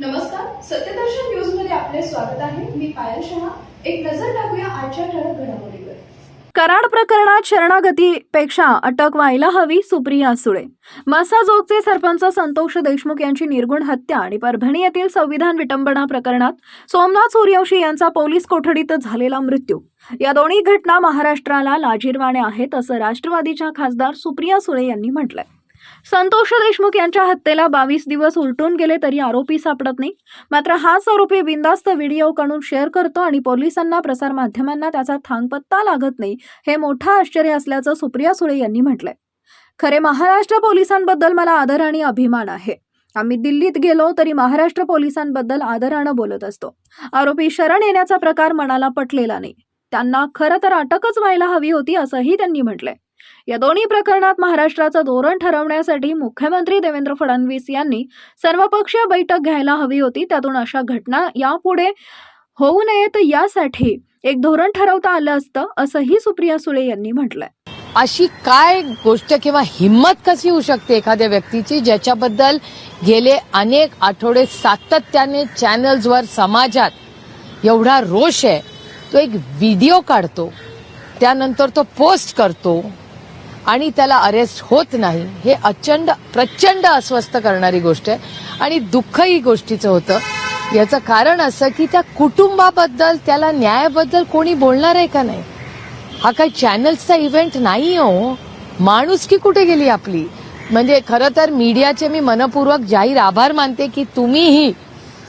नमस्कार सत्यदर्शन न्यूजमध्ये आपले स्वागत आहे. मी पायल शहा. एक नजर टाकूया आजच्या ठळक घडामोडीवर. कराड प्रकरणात शरणागतीपेक्षा अटक व्हायला हवी सुप्रिया सुळे. मसाजोगचे सरपंच संतोष देशमुख यांची निर्गुण हत्या आणि परभणी येथील संविधान विटंबना प्रकरणात सोमनाथ सूर्यवंशी यांचा पोलीस कोठडीत झालेला मृत्यू. या दोन्ही घटना महाराष्ट्राला लाजीरवाण्या आहेत असं राष्ट्रवादीच्या खासदार सुप्रिया सुळे यांनी म्हटलंय. संतोष देशमुख यांच्या हत्येला बावीस दिवस उलटून गेले तरी आरोपी सापडत नाही. मात्र हाच आरोपी बिंदास्त व्हिडिओ काढून शेअर करतो आणि पोलिसांना प्रसारमाध्यमांना त्याचा थांगपत्ता लागत नाही हे मोठं आश्चर्य असल्याचं सुप्रिया सुळे यांनी म्हटलंय. खरे महाराष्ट्र पोलिसांबद्दल मला आदर आणि अभिमान आहे. आम्ही दिल्लीत गेलो तरी महाराष्ट्र पोलिसांबद्दल आदरानं बोलत असतो. आरोपी शरण येण्याचा प्रकार मनाला पटलेला नाही. त्यांना खरं तर अटकच व्हायला हवी होती असंही त्यांनी म्हटलंय. या दोन्ही प्रकरणात महाराष्ट्राचं धोरण ठरवण्यासाठी मुख्यमंत्री देवेंद्र फडणवीस यांनी सर्वपक्षीय बैठक घ्यायला हवी होती. त्यातून अशा घटना यापुढे होऊ नयेत यासाठी एक धोरण ठरवता आलं असतं असंही सुप्रिया सुळे यांनी म्हटलंय. अशी काय गोष्ट किंवा हिंमत कशी होऊ शकते एखाद्या व्यक्तीची ज्याच्याबद्दल गेले अनेक आठवडे सातत्याने चॅनल्सवर समाजात एवढा रोष आहे तो एक व्हिडिओ काढतो त्यानंतर तो पोस्ट करतो आणि त्याला अरेस्ट होत नाही. हे अचंड प्रचंड अस्वस्थ करणारी गोष्ट आहे. आणि दुःख ही गोष्टीचं होतं. याचं कारण असं की त्या कुटुंबाबद्दल त्याला न्यायाबद्दल कोणी बोलणार आहे का नाही? हा काही चॅनल्सचा इव्हेंट नाही हो. माणुसकी कुठे गेली आपली? म्हणजे खरं तर मीडियाचे मी मनपूर्वक जाहीर आभार मानते की तुम्हीही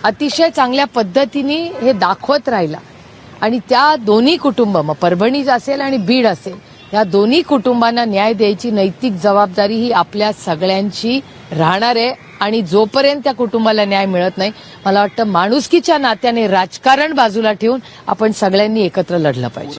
अतिशय चांगल्या पद्धतीने हे दाखवत राहिला. आणि त्या दोन्ही कुटुंब मग परभणीच असेल आणि बीड असेल या दोन्ही कुटुंबांना न्याय द्यायची नैतिक जबाबदारी ही आपल्या सगळ्यांची राहणार आहे आणि जोपर्यंत त्या कुटुंबाला न्याय मिळत नाही मला वाटतं माणुसकीच्या नात्याने राजकारण बाजूला ठेवून आपण सगळ्यांनी एकत्र लढलं पाहिजे.